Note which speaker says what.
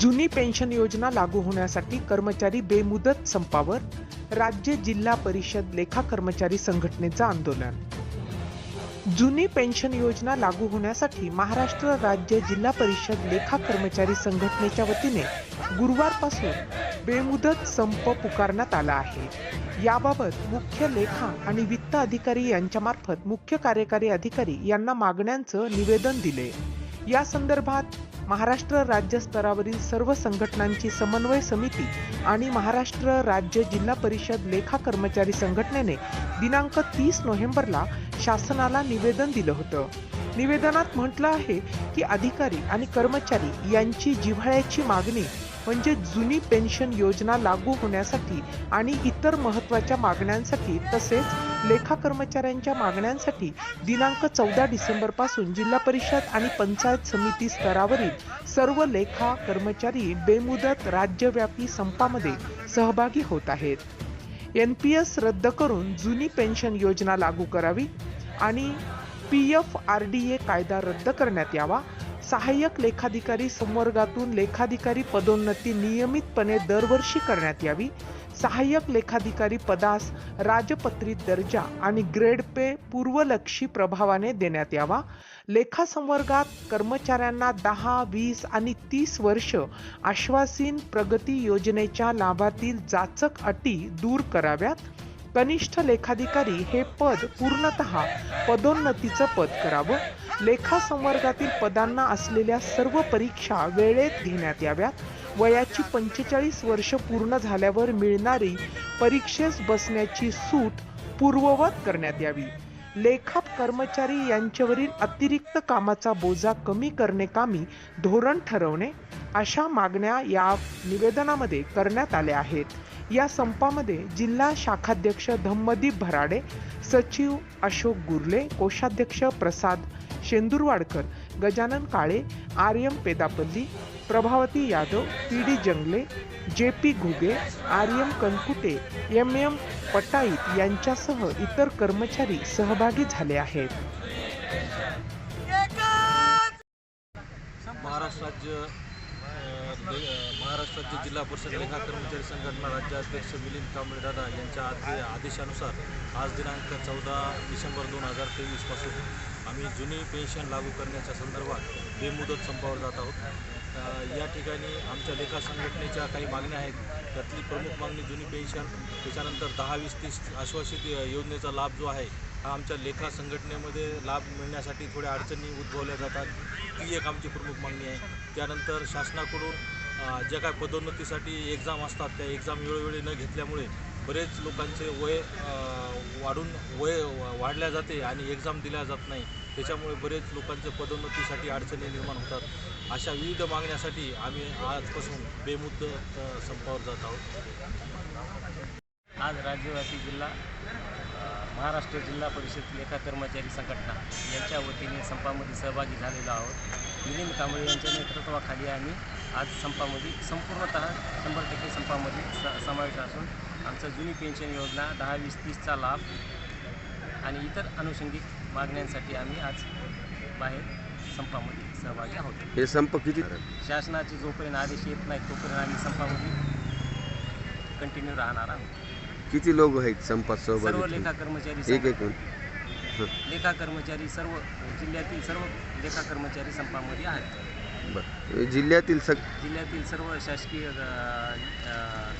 Speaker 1: जुनी पेन्शन योजना लागू होण्यासाठी कर्मचारी बेमुदत संपावर राज्य जिल्हा परिषद लेखा कर्मचारी संघटनेचं आंदोलन. जुनी पेन्शन योजना लागू होण्यासाठी महाराष्ट्र राज्य जिल्हा परिषद लेखा कर्मचारी संघटनेच्या वतीने गुरुवारपासून बेमुदत संप पुकारण्यात आला आहे. याबाबत मुख्य लेखा आणि वित्त अधिकारी यांच्यामार्फत मुख्य कार्यकारी अधिकारी यांना मागण्यांचं निवेदन दिले. या संदर्भात महाराष्ट्र राज्य स्तरावरील सर्व संघटनांची समन्वय समिती आणि महाराष्ट्र राज्य जिल्हा परिषद लेखा कर्मचारी संघटनेने दिनांक तीस नोव्हेंबरला शासनाला निवेदन दिलं होतं. निवेदनात म्हटलं आहे की अधिकारी आणि कर्मचारी यांची जिव्हाळ्याची मागणी म्हणजे जुनी पेन्शन योजना लागू होण्यासाठी आणि इतर महत्त्वाच्या मागण्यांसाठी तसेच लेखा कर्मचाऱ्यांच्या मागण्यांसाठी दिनांक चौदा डिसेंबरपासून जिल्हा परिषद आणि पंचायत समिती स्तरावरील सर्व लेखा कर्मचारी बेमुदत राज्यव्यापी संपामध्ये सहभागी होत आहेत. एन पी एस रद्द करून जुनी पेन्शन योजना लागू करावी आणि P F R D A कायदा रद्द करण्यात यावा सहाय्यक लेखाधिकारी संवर्गातून लेखाधिकारी पदोन्नती नियमितपणे दरवर्षी करण्यात यावी. सहाय्यक लेखाधिकारी पदास राजपत्रित दर्जा आणि ग्रेड पे पूर्वलक्षी प्रभावाने देण्यात यावा. लेखा संवर्गात कर्मचाऱ्यांना दहा वीस आणि तीस वर्ष आश्वासीन प्रगती योजनेच्या लाभातील जाचक अटी दूर कराव्यात. कनिष्ठ लेखाधिकारी हे पद पूर्णतः पदोन्नतीचं पद करावं. लेखा संवर्गातील पदांना असलेल्या सर्व परीक्षा वेळेत घेण्यात याव्यात. वयाची पंचेचाळीस वर्ष पूर्ण झाल्यावर मिळणारी परीक्षेस बसण्याची सूट पूर्ववत करण्यात यावी. लेखा कर्मचारी यांच्यावरील अतिरिक्त कामाचा बोजा कमी करणे कामी धोरण ठरवणे अशा मागण्या या निवेदनामध्ये करण्यात आल्या आहेत. या संपामध्ये जिल्हा शाखाध्यक्ष धम्मदीप भराडे सचिव अशोक गुरले कोषाध्यक्ष Prasad Shendurwadkar Gajanan Kale R M Pedapalli Prabhavati Yadav P D Jangle J P Ghuge R M Kankute M M Pataith यांच्यासह इतर कर्मचारी सहभागी झाले आहेत.
Speaker 2: महाराष्ट्र राज्य महाराष्ट्राचे जिल्हा परिषद लेखा कर्मचारी संघटना राज्याध्यक्ष मिलिंद कांबळे दादा यांच्या आदे आदेशानुसार आज दिनांक चौदा डिसेंबर दोन हजार तेवीसपासून आम्ही जुनी पेन्शन लागू करण्याच्या संदर्भात बेमुदत संपावर जात आहोत. या ठिकाणी आमच्या लेखा संघटनेच्या काही मागण्या आहेत. त्यातली प्रमुख मागणी जुनी पेन्शन त्याच्यानंतर दहा वीस तीस आश्वासित योजनेचा लाभ जो आहे हा आमच्या लेखा संघटनेमध्ये लाभ मिळण्यासाठी थोड्या अडचणी उद्भवल्या जातात. ती एक आमची प्रमुख मागणी आहे. त्यानंतर शासनाकडून ज्या काय पदोन्नतीसाठी एक्झाम असतात त्या एक्झाम वेळोवेळी न घेतल्यामुळे बरेच लोकांचे वय वाढून वय वाढल्या जाते आणि एक्झाम दिल्या जात नाही. त्याच्यामुळे बरेच लोकांचे पदोन्नतीसाठी अडचणी निर्माण होतात. अशा विविध मागण्यासाठी आम्ही आजपासून बेमुद्द संपावर जात आहोत.
Speaker 3: आज राज्यव्यापी जिल्हा महाराष्ट्र जिल्हा परिषद लेखा कर्मचारी संघटना यांच्या वतीने संपामध्ये सहभागी झालेलो आहोत. मिलिंद कांबळे यांच्या नेतृत्वाखाली आम्ही आज संपामध्ये संपूर्णतः शंभर टक्के संपामध्ये स समावेश असून आमचं जुनी पेन्शन योजना दहा वीस तीसचा लाभ आणि इतर अनुषंगिक मागण्यांसाठी आम्ही आज बाहेर संपामध्ये सहभागी आहोत.
Speaker 4: हे संप किती?
Speaker 3: शासनाचे जोपर्यंत आदेश येत नाहीत तोपर्यंत आम्ही संपामध्ये कंटिन्यू राहणार आहोत.
Speaker 4: किती लोक आहेत संपात
Speaker 3: सर्व
Speaker 4: सहभागी
Speaker 3: लेखा कर्मचारी
Speaker 4: एक एकूण.
Speaker 3: लेखा कर्मचारी सर्व जिल्ह्यातील सर्व लेखा कर्मचारी संपामध्ये आहेत.
Speaker 4: बरं. जिल्ह्यातील सग
Speaker 3: जिल्ह्यातील सर्व शासकीय अ, अ,